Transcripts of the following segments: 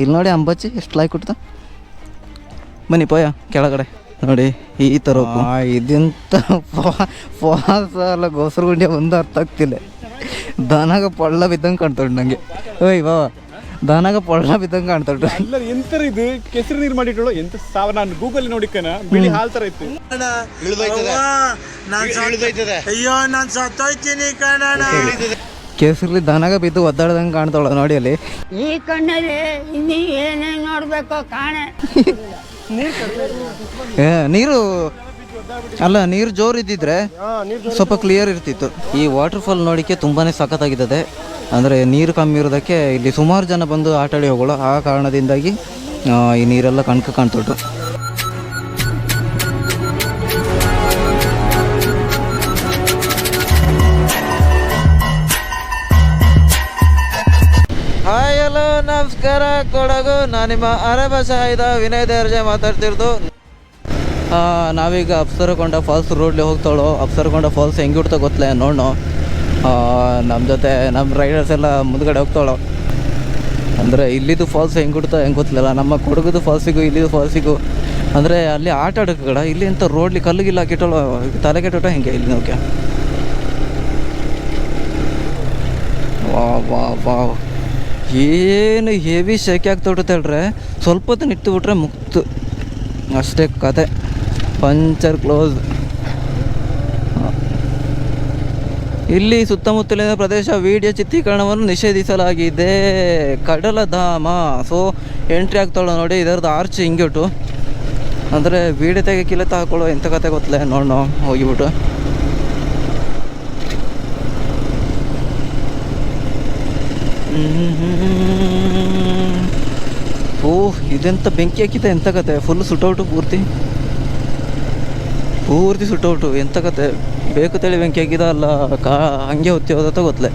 ಇಲ್ಲಿ ನೋಡಿ ಅಂಬಚ್ಚಿ ಎಷ್ಟು ಲೈಕ್ ಕೊಡ್ತ ಬನ್ನಿ ಪೋಯ ಕೆಳಗಡೆ. ನೋಡಿ ಈ ಥರ ಇದಿಂತ ಫಾಸ್ ಅಲ್ಲ ಗೋಸರು ಗುಂಡಿ ಒಂದು ಅರ್ಥ ಆಗ್ತಿಲ್ಲ. ದನಾಗ ಪಳ್ಳ ಬಿದ್ದಂಗೆ ಉಂಟು ನನಗೆ ಓಯ್ ಬಾ ದನಾಗ ಪಳ್ಳ ಬಿದ್ದಂಗೆ ಕಾಣ್ತೊಂಡು ಅಲ್ಲ ಎಂತರ ಇದು? ಕೆಸರು ನೀರು ಮಾಡಿಟ್ಟಳು ಎಂತ ಸಾವ ನಾನು ಗೂಗಲ್ ನೋಡಿಕನ ಬಿಳಿ ಹಾಲ್ ತರ ಇತ್ತು. ಅಯ್ಯೋ ನಾನು ಸತ್ತೋಯ್ತೀನಿ ಕಣಣ ಕೇಸರಿ ದನಗ ಬಿದ್ದು ಒದ್ದಾಡ್ದಂಗೆ ಕಾಣ್ತಾಳ ನೋಡಿ ಅಲ್ಲಿ ಈ ಕಣ್ಣಲ್ಲಿ ಇನ್ನೀ ಏನೇನು ನೋಡ್ಬೇಕೋ ಕಾಣೆ. ಏ, ನೀರು ಅಲ್ಲ ನೀರು ಜೋರು ಇದ್ದಿದ್ರೆ ಸ್ವಲ್ಪ ಕ್ಲಿಯರ್ ಇರ್ತಿತ್ತು. ಈ ವಾಟರ್ ಫಾಲ್ ನೋಡಿಕೆ ತುಂಬಾನೇ ಸಖತ್ತಾಗಿದ್ದದೆ. ಅಂದರೆ ನೀರು ಕಮ್ಮಿ ಇರೋದಕ್ಕೆ ಇಲ್ಲಿ ಸುಮಾರು ಜನ ಬಂದು ಆಟಾಡಿ ಹೋಗೋಳು. ಆ ಕಾರಣದಿಂದಾಗಿ ಆ, ಈ ನೀರೆಲ್ಲ ಕಣ್ಕ ಕಾಣ್ತೊಟ್ಟು ಕೊಡಗು ನಾನು ನಿಮ್ಮ ಅರಬ ಸಾಯಿದ ವಿನಯ್ ದೇರ್ಜೆ ಮಾತಾಡ್ತಿರೋದು. ನಾವೀಗ ಅಪ್ಸರಕೊಂಡ ಫಾಲ್ಸ್ ರೋಡ್ಲಿ ಹೋಗ್ತಾಳೋ. ಅಪ್ಸರಕೊಂಡ ಫಾಲ್ಸ್ ಹೆಂಗೆ ಹುಡ್ತಾ ಗೊತ್ತಲೇ ನೋಡೋ ನಮ್ಮ ಜೊತೆ ನಮ್ಮ ರೈಡರ್ಸ್ ಎಲ್ಲ ಮುಂದ್ಗಡೆ ಹೋಗ್ತಾಳು. ಅಂದರೆ ಇಲ್ಲಿದು ಫಾಲ್ಸ್ ಹೆಂಗೆ ಹುಡ್ತಾ ಹೆಂಗೆ ಗೊತ್ತಿಲ್ಲ ನಮ್ಮ ಕೊಡಗುದು ಫಾಲ್ಸಿಗೂ ಇಲ್ಲಿದು ಫಾಲ್ಸಿಗೂ ಅಂದರೆ ಅಲ್ಲಿ ಆಟ ಆಡೋಕೆ ಕಡ, ಇಲ್ಲಿ ಅಂತ ರೋಡ್ಲಿ ಕಲ್ಲಿಗಿಲ್ಲ ಕೆಟ್ಟಳು ತಲೆ ಕೆಟ್ಟೋಟ ಹೆಂಗೆ ಇಲ್ಲಿ ನೋಕೆ ವಾ ವಾ ವಾ ಏನು ಹೆವಿ ಶೆಕೆ ಆಗ್ತೊಟ್ಟತೆ ಹೇಳ್ರೆ? ಸ್ವಲ್ಪ ಹೊತ್ತು ನಿಂತು ಬಿಟ್ರೆ ಮುಕ್ತು. ಅಷ್ಟೇ ಕತೆ. Puncture close. ಇಲ್ಲಿ ಸುತ್ತಮುತ್ತಲಿನ ಪ್ರದೇಶ ವಿಡಿಯೋ ಚಿತ್ರೀಕರಣವನ್ನು ನಿಷೇಧಿಸಲಾಗಿದೆ. ಕಡಲಧಾಮ ಸೊ ಎಂಟ್ರಿ ಆಗ್ತಾಳೆ ನೋಡಿ, ಇದರದ್ದು ಆರ್ಚ್ ಹಿಂಗಿಟ್ಟು ಅಂದರೆ, ವಿಡಿಯೋ ತೆಗಿಯಕ್ಕಿಲ್ಲ ಹಾಕೊಳ್ಳೋ ಎಂಥ ಕತೆ ಗೊತ್ತಲೆ ನೋಡೋಣ ಹೋಗಿಬಿಟ್ಟು. ಓಹ್, ಇದೆಂತ ಬೆಂಕಿ ಹಾಕಿದೆ ಎಂತ ಕತೆ? ಫುಲ್ ಸುಟೌಟು ಪೂರ್ತಿ? ಪೂರ್ತಿ ಸುಟ್ಟೌಟು ಎಂತ ಕತೆ? ಬೇಕು ತಳಿ ಬೆಂಕಿ ಹಾಕಿದ ಅಲ್ಲ. ಕಾ, ಹಂಗೆ ಹೊತ್ತಿ ಹೋದತ್ತ ಗೊತ್ತಲೆ.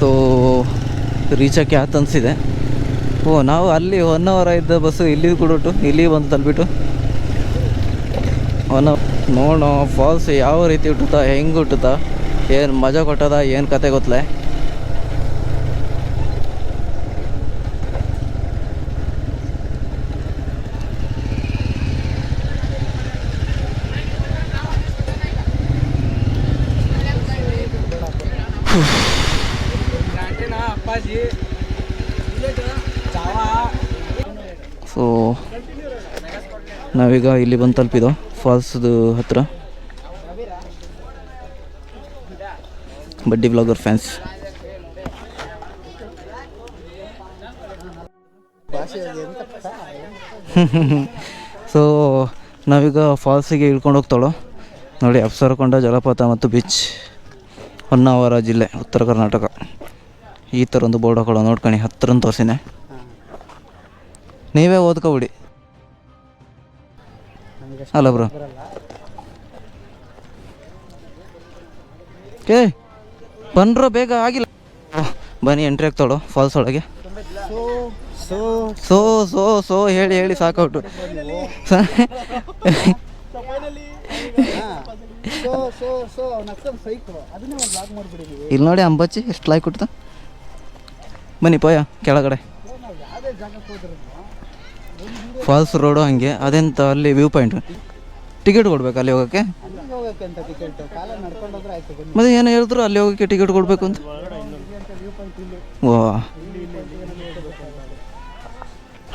ಸೊ ರೀಚಕ್ಕೆ ಆತ ಅನಿಸಿದೆ ಓ, ನಾವು ಅಲ್ಲಿ ಒನ್ ಅವರ್ ಇದ್ದ ಬಸ್ಸು ಇಲ್ಲಿ ಕೊಡೋಟು ಇಲ್ಲಿ ಬಂದು ತಲುಪಿಟ್ಟು ಅವನು ನೋಡೋ ಫಾಲ್ಸ್ ಯಾವ ರೀತಿ ಹುಟ್ಟುತ್ತಾ, ಹೆಂಗೆ ಹುಟ್ಟುತ್ತಾ, ಏನು ಮಜಾ ಕೊಟ್ಟದ, ಏನು ಕತೆ ಗೊತ್ತಲೆ? ಸೊ ನಾವೀಗ ಇಲ್ಲಿ ಬಂದು ತಲುಪಿದೋ ಫಾಲ್ಸ್ದು ಹತ್ರ. ಬಡ್ಡಿ ಬ್ಲಾಗರ್ ಫ್ಯಾನ್ಸ್ ಸೊ ನಾವೀಗ ಫಾಲ್ಸಿಗೆ ಇಳ್ಕೊಂಡು ಹೋಗ್ತಾಳು? ನೋಡಿ, ಅಪ್ಸರಕೊಂಡ, ಜಲಪಾತ ಮತ್ತು ಬೀಚ್ ಹೊನ್ನಾವರ ಜಿಲ್ಲೆ, ಉತ್ತರ ಕರ್ನಾಟಕ. ಈ ಥರ ಒಂದು ಬೋರ್ಡ್ ಹಾಕೊಳ್ಳೋ ನೋಡ್ಕೊಳ್ಳಿ ಹತ್ತಿರ ತೋರಿಸಿನೇ. ನೀವೇ ಓದ್ಕೊಬಿಡಿ. ಅಲ್ಲ ಬ್ರೋ ಏ ಬನ್ರೋ ಬೇಗ ಆಗಿಲ್ಲ. ಬನ್ನಿ ಎಂಟ್ರಿ ಆಗ್ತಾಳು ಫಾಲ್ಸ್ ಒಳಗೆ. So so. ಸೋ ಹೇಳಿ ಹೇಳಿ ಸಾಕೌಟು ಇಲ್ಲಿ ನೋಡಿ ಅಂಬಚ್ಚಿ ಎಷ್ಟು ಲೈಕ್ ಕೊಡ್ತಾ? ಬನ್ನಿ ಪೋಯ ಕೆಳಗಡೆ ನಾವು ಯಾವುದೇ ಜಾಗಕ್ಕೆ ಹೋದ್ರೂ ಫಾಲ್ಸ್ ರೋಡು ಹಂಗೆ, ಅದೆಂತ ಅಲ್ಲಿ ವ್ಯೂ ಪಾಯಿಂಟ್? ಟಿಕೆಟ್ ಕೊಡ್ಬೇಕು ಅಲ್ಲಿ ಹೋಗೋಕ್ಕೆ? ಮತ್ತೆ ಏನು ಹೇಳಿದ್ರು ಅಲ್ಲಿ ಹೋಗೋಕ್ಕೆ ಟಿಕೆಟ್ ಕೊಡಬೇಕು ಅಂತ? ಓ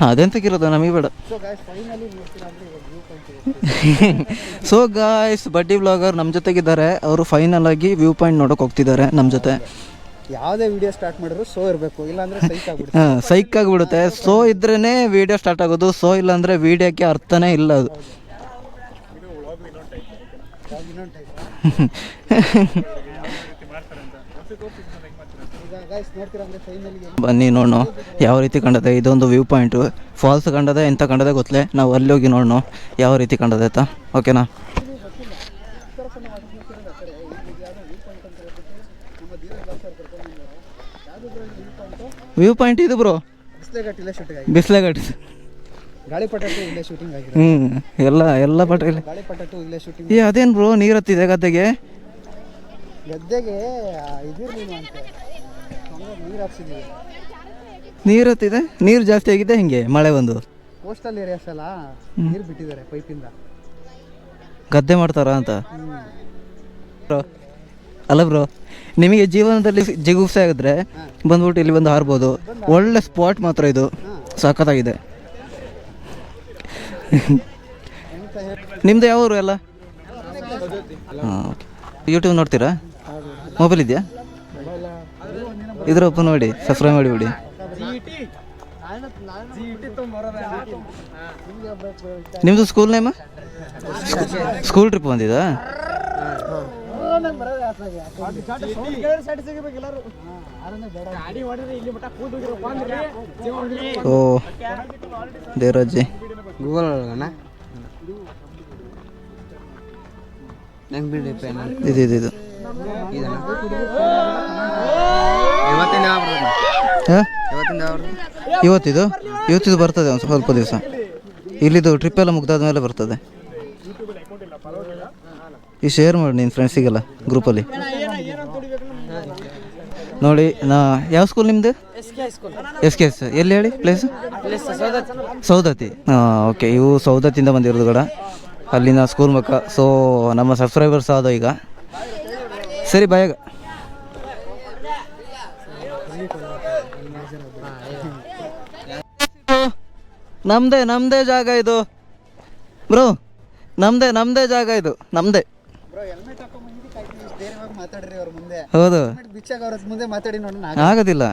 ಅದೆಂತಕ್ಕಿರೋದು ನಮಗೆ ಬೇಡ. ಸೊ ಗಾಯ್ಸ್ ಬಡ್ಡಿ ಬ್ಲಾಗರ್ ನಮ್ಮ ಜೊತೆಗಿದ್ದಾರೆ. ಅವರು ಫೈನಲ್ ಆಗಿ ವ್ಯೂ ಪಾಯಿಂಟ್ ನೋಡೋಕೆ ಹೋಗ್ತಿದ್ದಾರೆ ನಮ್ಮ ಜೊತೆ. ಯಾವುದೇ ವಿಡಿಯೋ ಸ್ಟಾರ್ಟ್ ಮಾಡಿದ್ರು ಸೋ ಇರಬೇಕು ಇಲ್ಲಾಂದ್ರೆ ಸೈಕ್ ಆಗ್ಬಿಡುತ್ತೆ. ಹಾಂ ಸೈಕ್ ಆಗಿಬಿಡುತ್ತೆ. ಸೋ ಇದ್ರೇ ವಿಡಿಯೋ ಸ್ಟಾರ್ಟ್ ಆಗೋದು ಸೋ ಇಲ್ಲಾಂದರೆ ವಿಡಿಯೋಕ್ಕೆ ಅರ್ಥನೇ ಇಲ್ಲ ಅದು. ಇನ್ನೊಂದು ಬನ್ನಿ ನೋಡೋಣ ಯಾವ ರೀತಿ ಕಂಡದೆ ಇದೊಂದು ವ್ಯೂ ಪಾಯಿಂಟು ಫಾಲ್ಸ್ ಕಂಡದೆ ಎಂತ ಕಂಡದೆ ಗೊತ್ತಲೆ? ನಾವು ಅಲ್ಲಿ ಹೋಗಿ ನೋಡೋಣ ಯಾವ ರೀತಿ ಕಂಡದೆ ಆಯ್ತಾ ಓಕೆನಾ ವ್ಯೂ ಪಾಯಿಂಟ್ ಇದು ಬ್ರೋ ಬಿಸ್ಲೆಘಾಟ್ ಗಾಳಿಪಟ ಟು ಇಲ್ಲೇ ಶೂಟಿಂಗ್ ಆಗಿದೆ. ಹ್ಞೂ ಎಲ್ಲ ಎಲ್ಲ ಪಟ ಇಲ್ಲ. ಗಾಳಿ ಪಟಾಟು ಇಲ್ಲೇ ಶೂಟಿಂಗ್ ಏ ಅದೇನು ಬ್ರೋ ನೀರು ಹತ್ತಿದೆ ಗದ್ದೆಗೆ ಗದ್ದೆಗೆ ಇದಿರ್ಲಿಲ್ಲ ಅಂತೆ. ನೀರು ಹಾಕ್ಸಿದ್ದೀವಿ ನೀರು ಹತ್ತಿದೆ ನೀರು ಜಾಸ್ತಿ ಆಗಿದೆ ಹಿಂಗೆ? ಮಳೆ ಬಂದು? ಕೋಸ್ಟಲ್ ಏರಿಯಾಸ್ ಎಲ್ಲ ನೀರು ಬಿಟ್ಟಿದ್ದಾರೆ ಪೈಪಿಂದ. ಗದ್ದೆ ಮಾಡ್ತಾರಾ ಅಂತ? ಅಲ್ಲ ಬ್ರೋ ನಿಮಗೆ ಜೀವನದಲ್ಲಿ ಜಿಗುಪ್ಸೆ ಆಗಿದ್ರೆ ಬಂದ್ಬಿಟ್ಟು ಇಲ್ಲಿ ಬಂದು ಹಾರ್ಬೋದು. ಒಳ್ಳೆ ಸ್ಪಾಟ್ ಮಾತ್ರ ಇದು. ಸಖತ್ತಾಗಿದೆ ನಿಮ್ದು ಯಾವ ಊರು ಎಲ್ಲ? ಯೂಟ್ಯೂಬ್ ನೋಡ್ತೀರಾ? ಮೊಬೈಲ್ ಇದೆಯಾ? ಇದ್ರ ಓಪನ್ ಮಾಡಿ ಸಬ್ಸ್ಕ್ರೈಬ್ ಮಾಡಿಬಿಡಿ ನಿಮ್ಮದು ಸ್ಕೂಲ್ ನೇಮ ಸ್ಕೂಲ್ ಟ್ರಿಪ್ ಓ ದೇವರಾಜಿ ಗೂಗಲ್ ನಂಗೆ ಬಿಡಿ ಪೆನ್? ಇದು ಇದು ಇದು. ಇವತ್ತಿಂದ ಹಾಂ? ಇವತ್ತಿಂದ ಇವತ್ತಿದು? ಇವತ್ತಿದು ಬರ್ತದೆ ಒಂದು ಸ್ವಲ್ಪ ದಿವಸ. ಇಲ್ಲಿದು ಟ್ರಿಪ್ ಎಲ್ಲ ಮುಗ್ದಾದ ಮೇಲೆ ಬರ್ತದೆ. ಈ ಶೇರ್ ಮಾಡಿ ನಿನ್ನ ಫ್ರೆಂಡ್ಸಿಗೆಲ್ಲ ಗ್ರೂಪಲ್ಲಿ ನೋಡಿ ನಾ ಯಾವ ಸ್ಕೂಲ್ ನಿಮ್ಮದು ಎಸ್ ಕೆ ಎಸ್ ಎಲ್ಲಿ ಹೇಳಿ ಪ್ಲೇಸ್ ಸೌದತ್ತಿ. ಹಾಂ ಓಕೆ ಇವು ಸೌದತ್ತಿಂದ ಬಂದಿರೋದು ಕೂಡ ಅಲ್ಲಿನ ಸ್ಕೂಲ್ ಮಕ್ಕ. ಸೊ ನಮ್ಮ ಸಬ್ಸ್ಕ್ರೈಬರ್ಸ್ ಆದ ಈಗ. ಸರಿ ಬಾಯಾಗ ನಮ್ಮದೇ ನಮ್ಮದೇ ಜಾಗ ಇದು. ಬ್ರೋ. ನಮ್ಮದೇ ನಮ್ಮದೇ ಜಾಗ ಇದು ನಮ್ಮದೇ ಬ್ರೋ ಹೆಲ್ಮೆಟ್ ಹಾಕೊಂಡ್ ಮುಂದೆ ಕಾಯ್ತೀನಿ ಧೈರ್ಯವಾಗಿ ಮಾತಾಡ್ರಿ ಅವ್ರ ಮುಂದೆ. ಹೌದು. ಆಗೋದಿಲ್ಲ.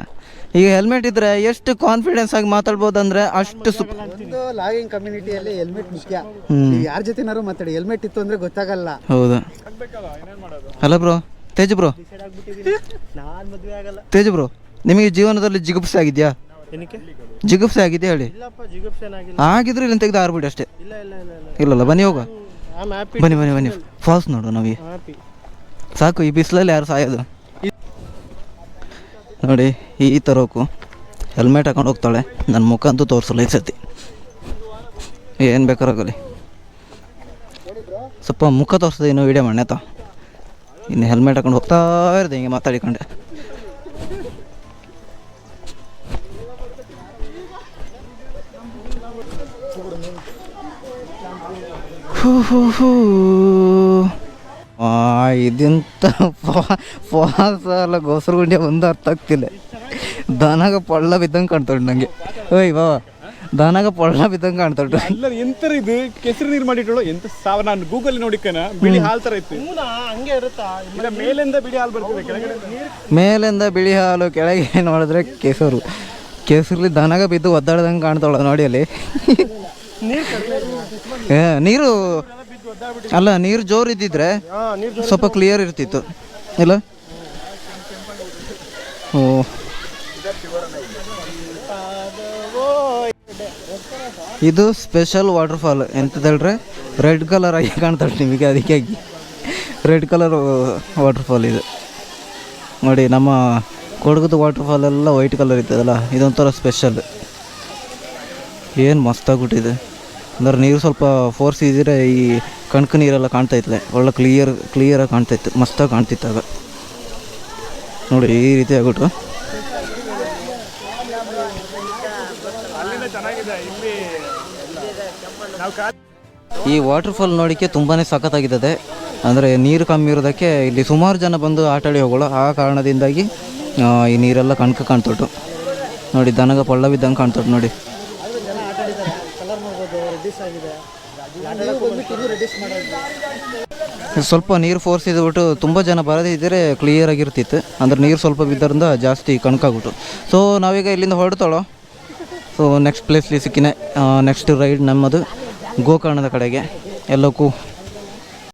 ಈಗ ಹೆಲ್ಮೆಟ್ ಇದ್ರೆ ಎಷ್ಟು ಕಾನ್ಫಿಡೆನ್ಸ್ ಆಗಿ ಮಾತಾಡ್ಬೋದು ಅಂದ್ರೆ ಅಷ್ಟು ಲಾಗಿಂಗ್ ಕಮ್ಯುನಿಟಿಯಲ್ಲಿ ಹೆಲ್ಮೆಟ್ ಮುಖ್ಯ. ಯಾರ ಜೊತೆನಾರು ಮಾತಾಡಿ ಹೆಲ್ಮೆಟ್ ಇತ್ತು ಅಂದ್ರೆ ಗೊತ್ತಾಗಲ್ಲ. ಹೌದು. ಹಲೋ ಬ್ರೋ ತೇಜ್ ಬ್ರೋ ನಾನ್ ಮದ್ವೆ ಆಗಲ್ಲ. ತೇಜ್ ಬ್ರೋ ನಿಮಗೆ ಜೀವನದಲ್ಲಿ ಜಿಗುಪ್ಸೆ ಆಗಿದ್ಯಾ? ಏನಕ್ಕೆ? ಜಿಗುಪ್ಸೆ ಆಗಿದೆ ಹೇಳಿ. ಇಲ್ಲಪ್ಪ ಆಗಿದ್ರೆ ಇಲ್ಲಿ ತೆಗೆದು ಆರ್ಬಿಡಿ ಅಷ್ಟೇ. ಇಲ್ಲ ಇಲ್ಲ ಇಲ್ಲ ಇಲ್ಲ. ಇಲ್ಲಲ್ಲ ಬನ್ನಿ ಹೋಗ. ಆಮ್ ಹ್ಯಾಪಿ ಬನ್ನಿ ಬನ್ನಿ ಬನ್ನಿ. ಫಾಲ್ಸ್ ನೋಡು ನಾವು. ಹ್ಯಾಪಿ ಸಾಕು ಈ ಬಿಸಿಲಲ್ಲಿ ಯಾರು ಸಾಯೋದು? ನೋಡಿ ಈ ಥರ ಹೋಗು. ಹೆಲ್ಮೆಟ್ ಹಾಕೊಂಡು ಹೋಗ್ತಾಳೆ. ನನ್ನ ಮುಖ ಅಂತೂ ತೋರಿಸಲ್ಲ ಈ ಸತಿ. ಏನು ಬೇಕಾರಾಗಲಿ ಸ್ವಲ್ಪ ಮುಖ ತೋರಿಸ್ತದೆ ಇನ್ನು ವೀಡಿಯೋ ಮಾಡ್ನೇತ ಇನ್ನು ಹೆಲ್ಮೆಟ್ ಹಾಕೊಂಡು ಹೋಗ್ತಾ ಇರ್ದೆ ಹಿಂಗೆ ಮಾತಾಡಿಕೊಂಡೆ. ಹೂ ಹೂ ಹೂ ಇದೆಂತ ಫಾಲ್ಸ್ ಅಲ್ಲ ಗೋಸರಗುಂಡಿ ಒಂದು ಅರ್ಥ ಆಗ್ತಿಲ್ಲ. ದನಾಗ ಪಳ್ಳ ಬಿದ್ದಂಗೆ ಕಾಣ್ತೊಂಡು ನನಗೆ ಓಯ್ ಬಾ ದನಾಗ ಪಳ್ಳ ಬಿದ್ದಂಗೆ ಕಾಣ್ತೊಂಡು ಅಲ್ಲ ಎಂತರ ಇದು ಕೆಸರು ನೀರು ಮಾಡಿಟ್ಟಳು ಎಂತ ಸಾವ ನಾನು ಗೂಗಲ್ ನೋಡಿಕನ ಬಿಳಿ ಹಾಲ್ ತರ ಇತ್ತು. ಹಂಗೆ ಇರುತ್ತಾ ಇಲ್ಲ ಮೇಲಿಂದ ಬಿಳಿ ಹಾಲು ಬರ್ತದೆ ಕೆಳಗಡೆ. ಮೇಲಿಂದ ಬಿಳಿ ಹಾಲು ಕೆಳಗೆ ನೋಡಿದ್ರೆ ಕೆಸರು. ಕೆಸರಲ್ಲಿ ದನಗ ಬಿದ್ದು ಒದ್ದಾಡ್ದಂಗೆ ಕಾಣ್ತಾಳ ನೋಡಿ ಅಲ್ಲಿ. ಏ, ನೀರು ಅಲ್ಲ ನೀರು ಜೋರು ಇದ್ದಿದ್ರೆ ಸ್ವಲ್ಪ ಕ್ಲಿಯರ್ ಇರ್ತಿತ್ತು. ಇಲ್ಲ? ಓ. ಇದು ಸ್ಪೆಷಲ್ ವಾಟರ್ ಫಾಲ್ ಎಂತದ್ದು ಹೇಳ್ರೆ? ರೆಡ್ ಕಲರ್ ಆಗಿ ಕಾಣ್ತಾಳೆ ನಿಮಗೆ ಅದಕ್ಕಾಗಿ. ರೆಡ್ ಕಲರ್ ವಾಟರ್ ಫಾಲ್ ಇದು. ನೋಡಿ ನಮ್ಮ ಕೊಡಗದ ವಾಟರ್ ಫಾಲ್ ಎಲ್ಲ ವೈಟ್ ಕಲರ್ ಇರ್ತದಲ್ಲ ಇದೊಂಥರ ಸ್ಪೆಷಲ್ ಏನು ಮಸ್ತಾಗ್ಬಿಟ್ಟಿದೆ ಅಂದ್ರೆ ನೀರು ಸ್ವಲ್ಪ ಫೋರ್ಸ್ ಇದ್ದರೆ ಈ ಕಣ್ಕು ನೀರೆಲ್ಲ ಕಾಣ್ತಾ ಇತ್ತಲೆ ಒಳ್ಳೆ ಕ್ಲಿಯರ್ ಕ್ಲಿಯರಾಗಿ ಕಾಣ್ತಾ ಇತ್ತು. ಮಸ್ತಾಗಿ ಕಾಣ್ತಿತ್ತು ಆಗ. ನೋಡಿ, ಈ ರೀತಿ ಆಗ್ಬಿಟ್ಟು. ಈ ವಾಟರ್ ಫಾಲ್ ನೋಡೋಕ್ಕೆ ತುಂಬಾ ಸಖತ್ತಾಗಿದ್ದದೆ. ಅಂದರೆ ನೀರು ಕಮ್ಮಿ ಇರೋದಕ್ಕೆ ಇಲ್ಲಿ ಸುಮಾರು ಜನ ಬಂದು ಆಟಾಡಿ ಹೋಗೋಳು. ಆ ಕಾರಣದಿಂದಾಗಿ ಈ ನೀರೆಲ್ಲ ಕಣ್ಕ ಕಾಣ್ತೊಟ್ಟು ನೋಡಿ, ದನಗ ಪಳ್ಳ ಬಿದ್ದಂಗೆ ಕಾಣ್ತೊಟ್ಟು ನೋಡಿ. ಆಗಿದೆ. ಬಂದ್ಬಿಟ್ಟು ಮಾಡೋದು. ಸ್ವಲ್ಪ ನೀರು ಫೋರ್ಸ್ ಇದ್ಬಿಟ್ಟು ತುಂಬ ಜನ ಬರದಿದ್ದರೆ ಕ್ಲಿಯರ್ ಆಗಿರ್ತಿತ್ತು. ಅಂದ್ರೆ ನೀರು ಸ್ವಲ್ಪ ಬಿದ್ದರಿಂದ ಜಾಸ್ತಿ ಕಣಕಾಗ್ಬಿಟ್ಟು. ಸೊ ನಾವೀಗ ಇಲ್ಲಿಂದ ಹೊರಡ್ತಾಳೋ. ಸೊ ನೆಕ್ಸ್ಟ್ ಪ್ಲೇಸ್ಲಿ ಸಿಕ್ಕಿನೇ ನೆಕ್ಸ್ಟ್ ರೈಡ್ ನಮ್ಮದು ಗೋಕರ್ಣದ ಕಡೆಗೆ. ಎಲ್ಲಕ್ಕೂ